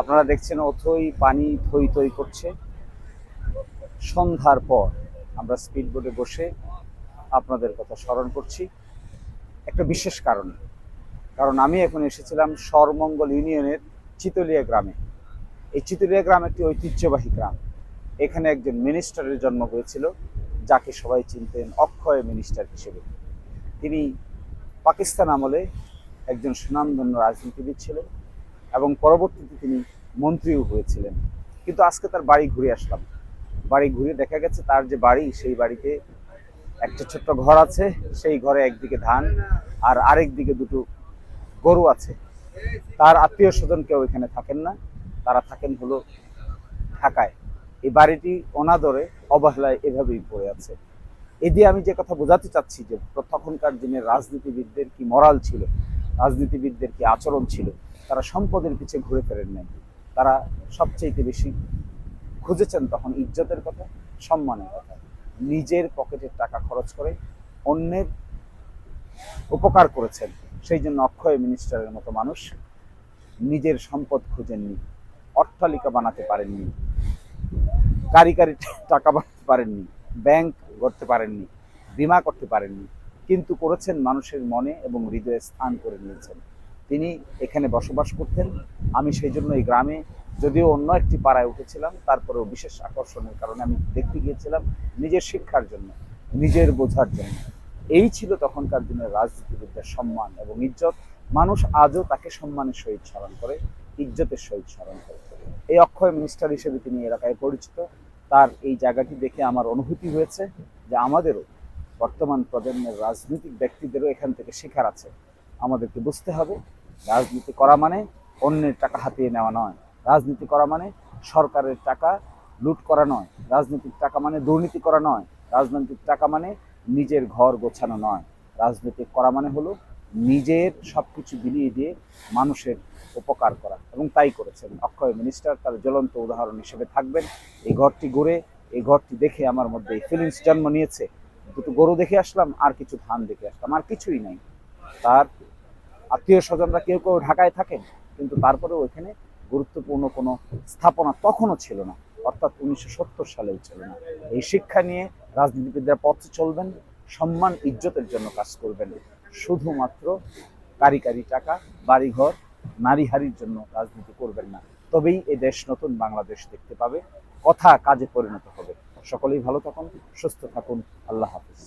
আপনারা দেখছেন অথই পানি থই থই করছে। সন্ধ্যার পর আমরা স্পিড বোটে বসে আপনাদের কথা স্মরণ করছি। একটা বিশেষ কারণ কারণ আমি এখন এসেছিলাম সরমঙ্গল ইউনিয়নের চিতলিয়া গ্রামে। এই চিতলিয়া গ্রাম একটি ঐতিহ্যবাহী গ্রাম। এখানে একজন মিনিস্টারের জন্ম হয়েছিল, যাকে সবাই চিনতেন অক্ষয় মিনিস্টার হিসেবে। তিনি পাকিস্তান আমলে একজন সুনামধন্য রাজনীতিবিদ ছিলেন। এবং পরবর্তীতে তিনি মন্ত্রীও হয়েছিলেন। কিন্তু আজকে তার বাড়ি ঘুরে আসলাম। বাড়ি ঘুরে দেখা গেছে তার যে বাড়ি, সেই বাড়িতে একটা ছোট্ট ঘর আছে। সেই ঘরে একদিকে ধান আর আরেক দিকে দুটো গরু আছে। তার আত্মীয় স্বজন কেউ এখানে থাকেন না। তারা থাকেন হলো ঢাকায়। এই বাড়িটি অনাদরে, অবহেলায় এভাবেই পড়ে আছে। এ দিয়ে আমি যে কথা বোঝাতে চাচ্ছি যে তখনকার দিনের রাজনীতিবিদদের কি মরাল ছিল? রাজনীতিবিদদের কি আচরণ ছিল? তারা সম্পদের পিছে ঘুরে ফেরেন নাই। তারা সবচেয়ে বেশি খুঁজেছেন তখন ইজ্জতের কথা, সম্মানের কথা। নিজের পকেটের টাকা খরচ করে অন্যের উপকার করেছেন। সেই জন্য অক্ষয় মিনিস্টারের মতো মানুষ নিজের সম্পদ খুঁজেননি, অট্টালিকা বানাতে পারেননি কারি কারি টাকা বানাতে পারেননি, ব্যাংক করতে পারেননি, বিমা করতে পারেননি, কিন্তু করেছেন মানুষের মনে এবং হৃদয়ে স্থান করে নিয়েছেন। তিনি এখানে বসবাস করতেন। আমি সেই জন্য এই গ্রামে যদিও অন্য একটি পাড়ায় উঠেছিলাম, তারপরেও বিশেষ আকর্ষণের কারণে আমি দেখতে গিয়েছিলাম নিজের শিক্ষার জন্য, নিজের বোঝার জন্য। এই ছিল তখনকার দিনের রাজনীতিবিদদের সম্মান এবং ইজ্জত। মানুষ আজও তাকে সম্মানের সহিত স্মরণ করে, ইজ্জতের সহিত স্মরণ করে। এই অক্ষয় মিনিস্টার হিসেবে তিনি এলাকায় পরিচিত। তার এই জায়গাটি দেখে আমার অনুভূতি হয়েছে যে আমাদেরও বর্তমান প্রজন্মের রাজনৈতিক ব্যক্তিদেরও এখান থেকে শেখার আছে। আমাদেরকে বুঝতে হবে। রাজনীতি করা মানে অন্যের টাকা হাতিয়ে নেওয়া নয়। রাজনীতি করা মানে সরকারের টাকা লুট করা নয়। রাজনৈতিক টাকা মানে দুর্নীতি করা নয়। রাজনৈতিক টাকা মানে নিজের ঘর গোছানো নয়। রাজনীতি করা মানে হলো নিজের সবকিছু বিলিয়ে দিয়ে মানুষের উপকার করা এবং তাই করেছেন। অক্ষয় মিনিস্টার তার জ্বলন্ত উদাহরণ হিসেবে থাকবেন। এই ঘরটি গড়ে, এই ঘরটি দেখে আমার মধ্যে এই ফিলিংস জন্ম নিয়েছে। দুটো গরু দেখে আসলাম, আর কিছু ধান দেখে আসলাম, আর কিছুই নাই। তার আত্মীয় স্বজনরা কেউ কেউ ঢাকায় থাকেন, কিন্তু তারপরেও এখানে গুরুত্বপূর্ণ কোনো স্থাপনা তখনও ছিল না। অর্থাৎ উনিশশো সত্তর সালেও ছিল না। এই শিক্ষা নিয়ে রাজনীতিবিদরা পথে চলবেন, সম্মান, ইজ্জতের জন্য কাজ করবেন। শুধুমাত্র কারি কারি টাকা, বাড়িঘর নারী হারির জন্য রাজনীতি করবেন না। তবেই এই দেশ নতুন বাংলাদেশ দেখতে পাবে। কথা কাজে পরিণত হবে। সকলেই ভালো থাকুন, সুস্থ থাকুন। আল্লাহ হাফিজ।